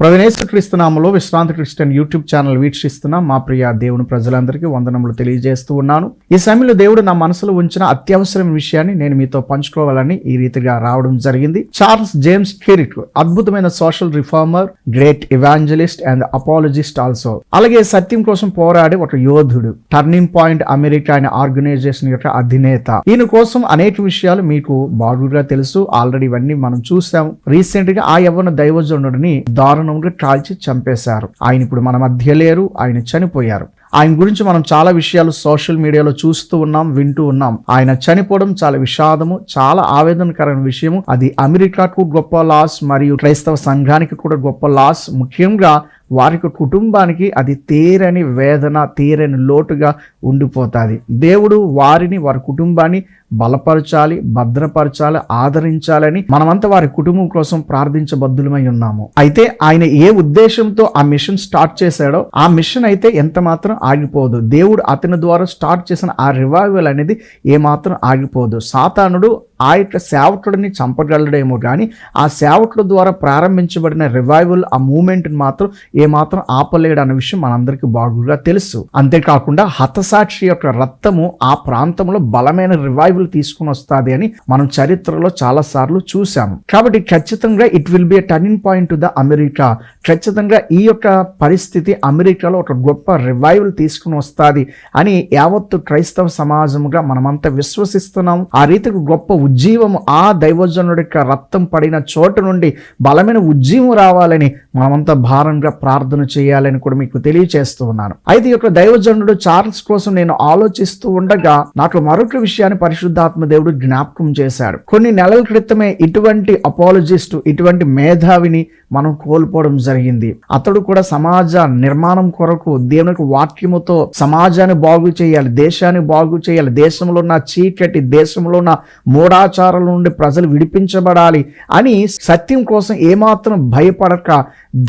ప్రవేశక్రీస్తునామలో విశ్రాంతి Christian YouTube channel వీక్షిస్తున్న మా ప్రియ దేవుని ప్రజలందరికీ వందనములు తెలియజేస్తూ ఉన్నాను. ఈ సమయంలో దేవుడు నా మనసులో ఉంచిన అత్యవసరం విషయాన్ని నేను మీతో పంచుకోవాలని ఈ రీతిగా రావడం జరిగింది. చార్ల్స్ జేమ్స్ కెరిక్ అద్భుతమైన social reformer great evangelist and apologist also. అలాగే సత్యం కోసం పోరాడే ఒక యోధుడు టర్నింగ్ పాయింట్ అమెరికా అనే ఆర్గనైజేషన్ యొక్క అధినేత. ఈయన కోసం అనేక విషయాలు మీకు బాగుగా తెలుసు. ఆల్రెడీ ఇవన్నీ మనం చూసాం రీసెంట్గా ఆ యవ్వన దైవజనుడిని దారుణ దారుణంగా కాల్చి చంపేశారు. ఆయన ఇప్పుడు మన మధ్య లేరు ఆయన చనిపోయారు. ఆయన గురించి మనం చాలా విషయాలు సోషల్ మీడియాలో చూస్తూ ఉన్నాం వింటూ ఉన్నాం. ఆయన చనిపోవడం చాలా విషాదము చాలా ఆవేదనకరమైన విషయము. అది అమెరికాకు గొప్ప లాస్ మరియు క్రైస్తవ సంఘానికి కూడా గొప్ప లాస్. ముఖ్యంగా వారి యొక్క కుటుంబానికి అది తీరని వేదన తీరని లోటుగా ఉండిపోతుంది. దేవుడు వారిని వారి కుటుంబాన్ని బలపరచాలి భద్రపరచాలి ఆదరించాలని మనమంతా వారి కుటుంబం కోసం ప్రార్థించబద్దులమై ఉన్నాము. అయితే ఆయన ఏ ఉద్దేశంతో ఆ మిషన్ స్టార్ట్ చేశాడో ఆ మిషన్ అయితే ఎంత మాత్రం ఆగిపోదు. దేవుడు అతని ద్వారా స్టార్ట్ చేసిన ఆ రివైవల్ అనేది ఏమాత్రం ఆగిపోదు. సాతానుడు ఆ యొక్క సేవకుడిని చంపగలడేమో కానీ ఆ సేవకుడు ద్వారా ప్రారంభించబడిన రివైవల్ ఆ మూమెంట్ని మాత్రం ఏమాత్రం ఆపలేడు అన్న విషయం మనందరికీ బాగుగా తెలుసు. అంతేకాకుండా హతసాక్షి యొక్క రక్తము ఆ ప్రాంతంలో బలమైన రివైవల్ తీసుకుని వస్తుంది అని మనం చరిత్రలో చాలా సార్లు చూసాము కాబట్టి ఖచ్చితంగా it will be turning point to the America ఖచ్చితంగా ఈ యొక్క పరిస్థితి అమెరికాలో ఒక గొప్ప రివైవల్ తీసుకుని వస్తుంది అని యావత్తు క్రైస్తవ సమాజముగా మనమంతా విశ్వసిస్తున్నాం. ఆ రీతికి గొప్ప ఉజ్జీవము ఆ దైవజనుడి యొక్క రక్తం పడిన చోటు నుండి బలమైన ఉజ్జీవం రావాలని మనమంతా భారంగా ప్రార్థన చేయాలని కూడా మీకు తెలియచేస్తూ ఉన్నాను. అయితే ఈ యొక్క దైవజనుడు చార్ల్స్ కోసం నేను ఆలోచిస్తూ ఉండగా నాకు మరొక విషయాన్ని పరిశుద్ధాత్మ దేవుడు జ్ఞాపకం చేశాడు. కొన్ని నెలల క్రితమే ఇటువంటి అపాలజిస్టు ఇటువంటి మేధావిని మనం కోల్పోవడం జరిగింది. అతడు కూడా సమాజ నిర్మాణం కొరకు దేవునికి వాక్యముతో సమాజాన్ని బాగు చేయాలి దేశాన్ని బాగు చేయాలి దేశంలో ఉన్న చీకటి దేశంలో ఉన్న మూఢాచారాల నుండి ప్రజలు విడిపించబడాలి అని సత్యం కోసం ఏమాత్రం భయపడక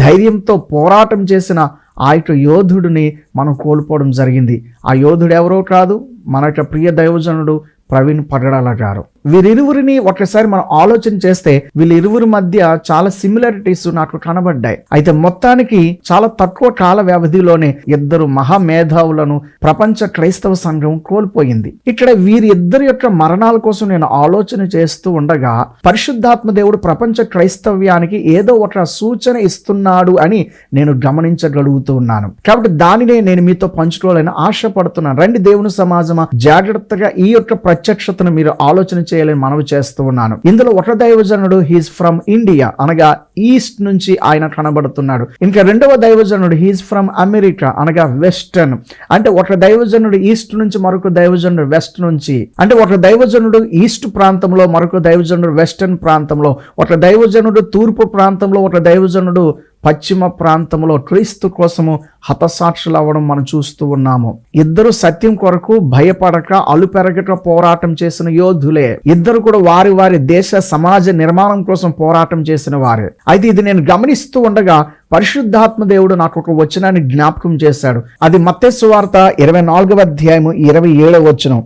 ధైర్యంతో పోరాటం చేసిన ఆ యొక్క యోధుడిని మనం కోల్పోవడం జరిగింది. ఆ యోధుడు ఎవరో కాదు మన యొక్క ప్రియ దైవజనుడు ప్రవీణ్ పగడాల గారు. వీరిరువురిని ఒకసారి మనం ఆలోచన చేస్తే వీళ్ళిరువురి మధ్య చాలా సిమిలారిటీస్ నాకు కనబడ్డాయి. అయితే మొత్తానికి చాలా తక్కువ కాల వ్యవధిలోనే ఇద్దరు మహామేధావులను ప్రపంచ క్రైస్తవ సంఘం కోల్పోయింది. ఇక్కడ వీరిద్దరి యొక్క మరణాల కోసం నేను ఆలోచన చేస్తూ ఉండగా పరిశుద్ధాత్మ దేవుడు ప్రపంచ క్రైస్తవ్యానికి ఏదో ఒక సూచన ఇస్తున్నాడు అని నేను గమనించగలుగుతూ ఉన్నాను. కాబట్టి దానినే నేను మీతో పంచుకోవాలని ఆశపడుతున్నాను. రండి దేవుని సమాజమా జాగ్రత్తగా ఈ యొక్క ప్రత్యక్షతను మీరు ఆలోచన చేయాలని మనవి చేస్తూ ఉన్నాను. ఇందులో ఒక దైవజనుడు హీస్ ఫ్రమ్ ఇండియా అనగా ఈస్ట్ నుంచి ఆయన కనబడుతున్నాడు. ఇంకా రెండవ దైవజనుడు హీస్ ఫ్రమ్ అమెరికా అనగా వెస్టర్న్ అంటే ఒక దైవజనుడు ఈస్ట్ నుంచి మరొక దైవజనుడు వెస్ట్ నుంచి. అంటే ఒక దైవజనుడు ఈస్ట్ ప్రాంతంలో మరొక దైవజనుడు వెస్టర్న్ ప్రాంతంలో. ఒక దైవజనుడు తూర్పు ప్రాంతంలో ఒక దైవజనుడు పశ్చిమ ప్రాంతంలో క్రీస్తు కోసము హతసాక్షులు అవ్వడం మనం చూస్తూ ఉన్నాము. ఇద్దరు సత్యం కొరకు భయపడక అలుపెరగక పోరాటం చేసిన యోధులే. ఇద్దరు కూడా వారి వారి దేశ సమాజ నిర్మాణం కోసం పోరాటం చేసిన వారే. అయితే ఇది నేను గమనిస్తూ ఉండగా పరిశుద్ధాత్మ దేవుడు నాకు ఒక వచనాన్ని జ్ఞాపకం చేశాడు. అది మత్తెస్సు వార్త ఇరవై నాలుగవ అధ్యాయము ఇరవై ఏడవ వచనం.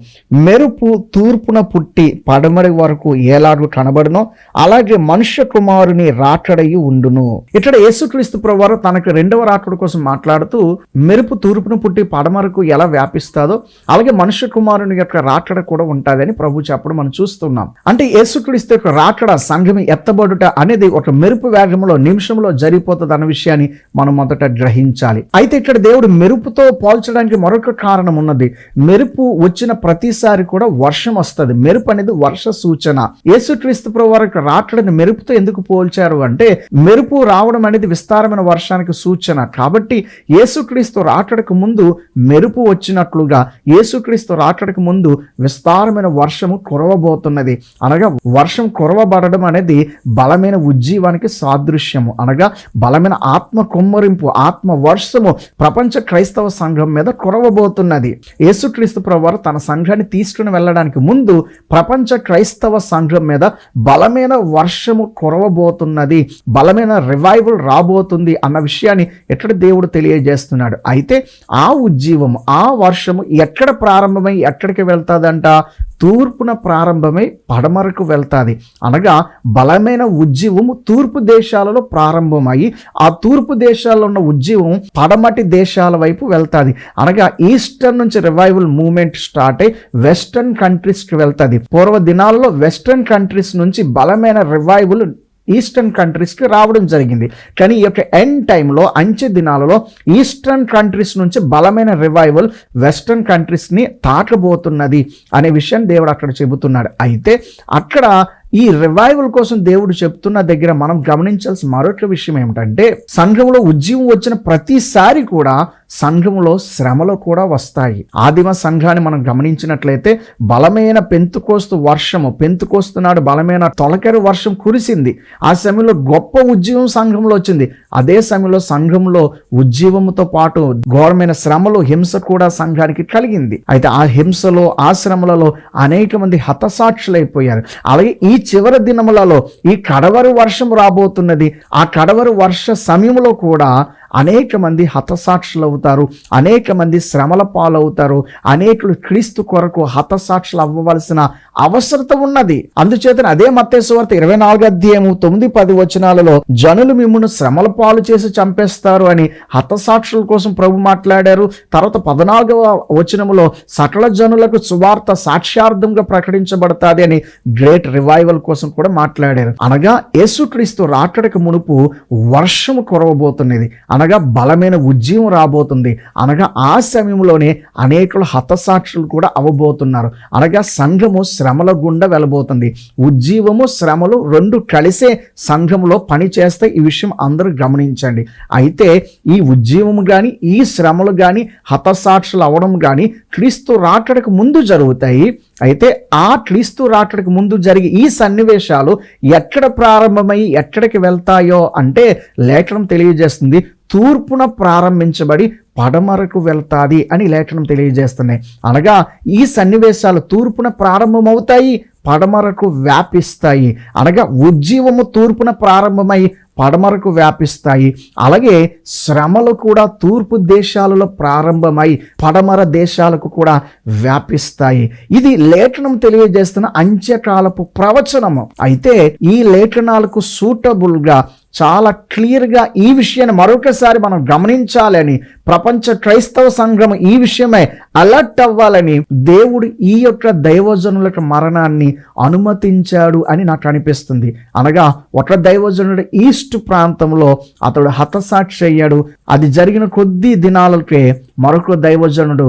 మెరుపు తూర్పున పుట్టి పడమరి వరకు ఏలాడు కనబడునో అలాగే మనుష్య కుమారుని రాకడయి ఉండును. ఇక్కడ యేసుక్రీస్తు ప్రవారు తనకు రెండవ రాకడ కోసం మాట్లాడుతూ మెరుపు తూర్పున పుట్టి పడమరకు ఎలా వ్యాపిస్తాదో అలాగే మనుష్య కుమారుని యొక్క రాకడ కూడా ఉంటుందని ప్రభు చెప్పడం మనం చూస్తున్నాం. అంటే యేసుక్రీస్తు యొక్క రాకడ సంఘం ఎత్తబడుట అనేది ఒక మెరుపు వేగంలో నిమిషంలో జరిగిపోతుంది విషయాన్ని మనం మొదట గ్రహించాలి. అయితే ఇక్కడ దేవుడు మెరుపుతో పోల్చడానికి మరొక కారణం ఉన్నది. మెరుపు వచ్చిన ప్రతిసారి కూడా వర్షం వస్తుంది. మెరుపు అనేది వర్ష సూచన. యేసుక్రీస్తు ప్రభు వారికి మెరుపుతో ఎందుకు పోల్చారు అంటే మెరుపు రావడం అనేది విస్తారమైన వర్షానికి సూచన. కాబట్టి యేసుక్రీస్తు రాకడకు ముందు మెరుపు వచ్చినట్లుగా యేసుక్రీస్తు రాకడకు ముందు విస్తారమైన వర్షము కురవబోతున్నది. అనగా వర్షం కురవబడడం అనేది బలమైన ఉజ్జీవానికి సాదృశ్యము. అనగా బలమైన ఆత్మ కుమ్మరింపు ఆత్మ వర్షము ప్రపంచ క్రైస్తవ సంఘం మీద కురవబోతున్నది. యేసుక్రీస్తు ప్రభువారు తన సంఘాన్ని తీసుకుని వెళ్ళడానికి ముందు ప్రపంచ క్రైస్తవ సంఘం మీద బలమైన వర్షము కురవబోతున్నది బలమైన రివైవల్ రాబోతుంది అన్న విషయాన్ని ఎక్కడ దేవుడు తెలియజేస్తున్నాడు? అయితే ఆ ఉజ్జీవం ఆ వర్షము ఎక్కడ ప్రారంభమై ఎక్కడికి వెళ్తాదంట? తూర్పున ప్రారంభమై పడమరకు వెళ్తాది. అనగా బలమైన ఉజ్జీవము తూర్పు దేశాలలో ప్రారంభమయ్యి ఆ తూర్పు దేశాల్లో ఉన్న ఉజ్జీవం పడమటి దేశాల వైపు వెళ్తాది. అనగా ఈస్టర్న్ నుంచి రివైవల్ మూవ్మెంట్ స్టార్ట్ అయి వెస్టర్న్ కంట్రీస్కి వెళ్తుంది. పూర్వ దినాల్లో వెస్టర్న్ కంట్రీస్ నుంచి బలమైన రివైవల్ ఈస్టర్న్ కంట్రీస్కి రావడం జరిగింది. కానీ ఈ యొక్క ఎండ్ టైంలో అంచె దినాలలో ఈస్టర్న్ కంట్రీస్ నుంచి బలమైన రివైవల్ వెస్టర్న్ కంట్రీస్ని తాకబోతున్నది అనే విషయం దేవుడు అక్కడ చెబుతున్నాడు. అయితే అక్కడ ఈ రివైవల్ కోసం దేవుడు చెప్తున్న దగ్గర మనం గమనించాల్సిన మరొక విషయం ఏమిటంటే సంఘంలో ఉద్యమం వచ్చిన ప్రతిసారి కూడా సంఘంలో శ్రమలు కూడా వస్తాయి. ఆదిమ సంఘాన్ని మనం గమనించినట్లయితే బలమైన పెంతుకోస్తు వర్షము పెంతుకోస్తున్నాడు బలమైన తొలకరి వర్షం కురిసింది. ఆ సమయంలో గొప్ప ఉద్యమం సంఘంలో వచ్చింది. అదే సమయంలో సంఘంలో ఉద్యమంతో పాటు ఘోరమైన శ్రమలు హింస కూడా సంఘానికి కలిగింది. అయితే ఆ హింసలో ఆ శ్రమలలో అనేక మంది హతసాక్షులైపోయారు. అలాగే ఈ చివరి దినములలో ఈ కడవరి వర్షం రాబోతున్నది. ఆ కడవరి వర్ష సమయంలో కూడా అనేక మంది హతసాక్షులు అవుతారు అనేక మంది శ్రమల పాలవుతారు అనేకులు క్రీస్తు కొరకు హతసాక్షులు అవ్వవలసిన అవసరత ఉన్నది. అందుచేత అదే మత్తేశ్వార్త ఇరవై నాలుగు అధ్యాయము తొమ్మిది పది వచనాలలో జనులు మిమ్మల్ని శ్రమల పాలు చేసి చంపేస్తారు అని హతసాక్షుల కోసం ప్రభు మాట్లాడారు. తర్వాత పద్నాలుగవ వచనములో సకల జనులకు సువార్త సాక్ష్యార్థంగా ప్రకటించబడతాది అని గ్రేట్ రివైవల్ కోసం కూడా మాట్లాడారు. అనగా యేసుక్రీస్తు రాకడకు మునుపు వర్షము కురవబోతున్నది. అనగా బలమైన ఉద్యమం రాబోతుంది. అనగా ఆ సమయంలోనే అనేకులు హతసాక్షులు కూడా అవ్వబోతున్నారు అనగా సంఘము శ్రమల గుండా వెళ్ళబోతుంది. ఉజ్జీవము శ్రమలు రెండు కలిసే సంఘంలో పని చేస్తే ఈ విషయం అందరూ గమనించండి. అయితే ఈ ఉజ్జీవము కానీ ఈ శ్రమలు కానీ హతసాక్షులు అవ్వడం కానీ క్రీస్తు రాకడకు ముందు జరుగుతాయి. అయితే ఆ క్రీస్తు రాకడకు ముందు జరిగే ఈ సన్నివేశాలు ఎక్కడ ప్రారంభమై ఎక్కడికి వెళ్తాయో అంటే లేఖనం తెలియజేస్తుంది. తూర్పున ప్రారంభించబడి పడమరకు వెళ్తాది అని లేఖనం తెలియజేస్తున్నాయి. అనగా ఈ సన్నివేశాలు తూర్పున ప్రారంభమవుతాయి పడమరకు వ్యాపిస్తాయి. అనగా ఉజ్జీవము తూర్పున ప్రారంభమై పడమరకు వ్యాపిస్తాయి. అలాగే శ్రమలు కూడా తూర్పు దేశాలలో ప్రారంభమై పడమర దేశాలకు కూడా వ్యాపిస్తాయి. ఇది లేఖనం తెలియజేస్తున్న అంత్యకాలపు ప్రవచనము. అయితే ఈ లేఖనాలకు సూటబుల్గా చాలా క్లియర్గా ఈ విషయాన్ని మరొకసారి మనం గమనించాలని ప్రపంచ క్రైస్తవ సంఘం ఈ విషయమై అలర్ట్ అవ్వాలని దేవుడు ఈ యొక్క దైవజనులకు మరణాన్ని అనుమతించాడు అని నాకు అనిపిస్తుంది. అనగా ఒక దైవజనుడు ఈస్ట్ ప్రాంతంలో అతడు హతసాక్షి అయ్యాడు. అది జరిగిన కొద్ది దినాలకే మరొక దైవజనుడు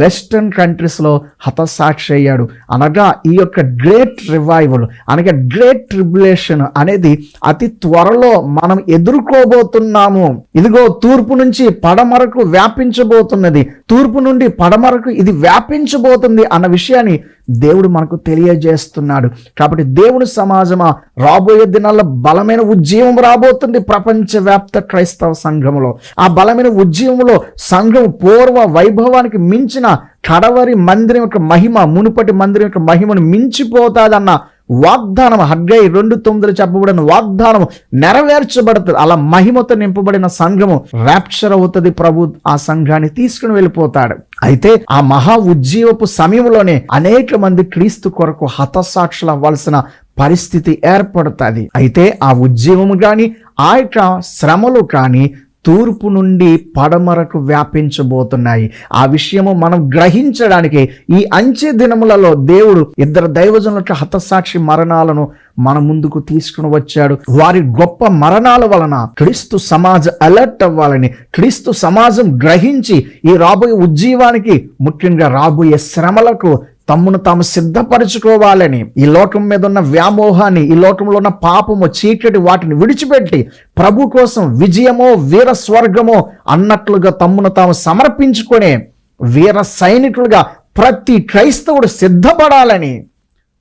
వెస్టర్న్ కంట్రీస్లో హతసాక్షి అయ్యాడు అనగా ఈ యొక్క గ్రేట్ రివైవల్ అనగా గ్రేట్ ట్రిబులేషన్ అనేది అతి త్వరలో మనం ఎదుర్కోబోతున్నాము. ఇదిగో తూర్పు నుంచి పడమరకు వ్యాపించబోతున్నది. తూర్పు నుండి పడమరకు ఇది వ్యాపించబోతుంది అన్న విషయాన్ని దేవుడు మనకు తెలియజేస్తున్నాడు. కాబట్టి దేవుని సమాజమా రాబోయే దినాల్లో బలమైన ఉద్యమం రాబోతుంది ప్రపంచవ్యాప్త క్రైస్తవ సంఘములో. ఆ బలమైన ఉద్యమంలో సంఘం పూర్వ వైభవానికి మించిన కడవరి మందిరం యొక్క మహిమ మునుపటి మందిరం యొక్క మహిమను మించిపోతాదన్న వాగ్దానం హగ్గై రెండు తొమ్మిదిలో చెప్పబడిన వాగ్దానం నెరవేర్చబడుతుంది. అలా మహిమతో నింపబడిన సంఘము ర్యాప్చర్ అవుతుంది ప్రభు ఆ సంఘాన్ని తీసుకుని వెళ్ళిపోతాడు. అయితే ఆ మహా ఉజ్జీవపు సమయంలోనే అనేక మంది క్రీస్తు కొరకు హతసాక్షులు అవ్వాల్సిన పరిస్థితి ఏర్పడుతుంది. అయితే ఆ ఉజ్జీవము కానీ ఆ యొక్క శ్రమలు కానీ తూర్పు నుండి పడమరకు వ్యాపించబోతున్నాయి. ఆ విషయము మనం గ్రహించడానికి ఈ అంచె దినములలో దేవుడు ఇద్దరు దైవజనులకు హతసాక్షి మరణాలను మన ముందుకు తీసుకుని వచ్చాడు. వారి గొప్ప మరణాల వలన క్రీస్తు సమాజ అలర్ట్ అవ్వాలని క్రీస్తు సమాజం గ్రహించి ఈ రాబోయే ఉజ్జీవానికి ముఖ్యంగా రాబోయే శ్రమలకు తమ్మును తాము సిద్ధపరచుకోవాలని ఈ లోకం మీద ఉన్న వ్యామోహాన్ని ఈ లోకంలో ఉన్న పాపము చీకటి వాటిని విడిచిపెట్టి ప్రభు కోసం విజయమో వీర స్వర్గమో అన్నట్లుగా తమ్మును తాము సమర్పించుకునే వీర సైనికులుగా ప్రతి క్రైస్తవుడు సిద్ధపడాలని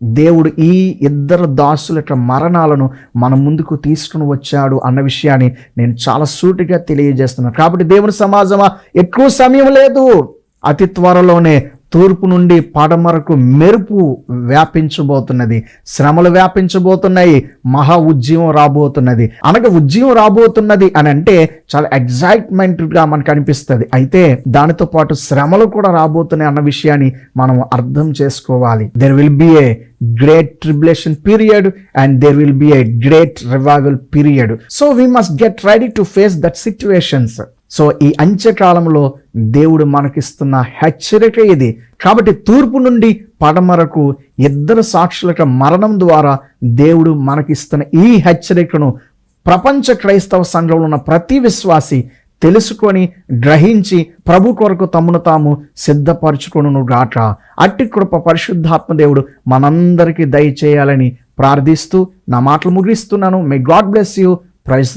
దేవుడు ఈ ఇద్దరు దాసుల యొక్క మరణాలను మన ముందుకు తీసుకుని వచ్చాడు అన్న విషయాన్ని నేను చాలా సూటిగా తెలియజేస్తున్నాను. కాబట్టి దేవుని సమాజమా? ఎక్కువ సమయం లేదు. అతి త్వరలోనే తూర్పు నుండి పడమరకు మెరుపు వ్యాపించబోతున్నది. శ్రమలు వ్యాపించబోతున్నాయి. మహా ఉద్యమం రాబోతున్నది. అనగా ఉద్యమం రాబోతున్నది అని అంటే చాలా ఎగ్జైట్మెంట్గా మనకు అనిపిస్తుంది. అయితే దానితో పాటు శ్రమలు కూడా రాబోతున్నాయి అన్న విషయాన్ని మనం అర్థం చేసుకోవాలి. There will be a great tribulation period and there will be a great revival period so we must get ready to face that situations so ఈ అంత్యకాలంలో దేవుడు మనకిస్తున్న హెచ్చరిక ఇది. కాబట్టి తూర్పు నుండి పడమరకు ఇద్దరు సాక్షులకు మరణం ద్వారా దేవుడు మనకిస్తున్న ఈ హెచ్చరికను ప్రపంచ క్రైస్తవ సంఘంలో ఉన్న ప్రతి విశ్వాసి తెలుసుకొని గ్రహించి ప్రభు కొరకు తమ్మును తాము సిద్ధపరచుకొను గాక అట్టి కృప పరిశుద్ధాత్మ దేవుడు మనందరికీ దయచేయాలని ప్రార్థిస్తూ నా మాటలు ముగిస్తున్నాను. May God bless you praise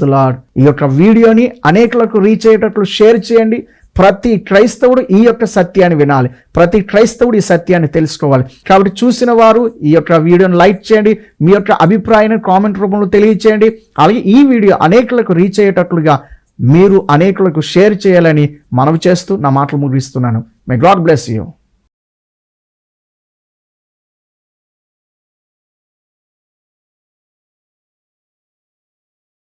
ఈ యొక్క వీడియోని అనేకులకు రీచ్ అయ్యేటట్లు షేర్ చేయండి. ప్రతి క్రైస్తవుడు ఈ యొక్క సత్యాన్ని వినాలి. ప్రతి క్రైస్తవుడు ఈ సత్యాన్ని తెలుసుకోవాలి. కాబట్టి చూసిన వారు ఈ యొక్క వీడియోని లైక్ చేయండి. మీ యొక్క అభిప్రాయాన్ని కామెంట్ రూపంలో తెలియచేయండి. అలాగే ఈ వీడియో అనేకులకు రీచ్ అయ్యేటట్లుగా మీరు అనేకులకు షేర్ చేయాలని మనవి చేస్తూ నా మాటలు ముగిస్తున్నాను. May God bless you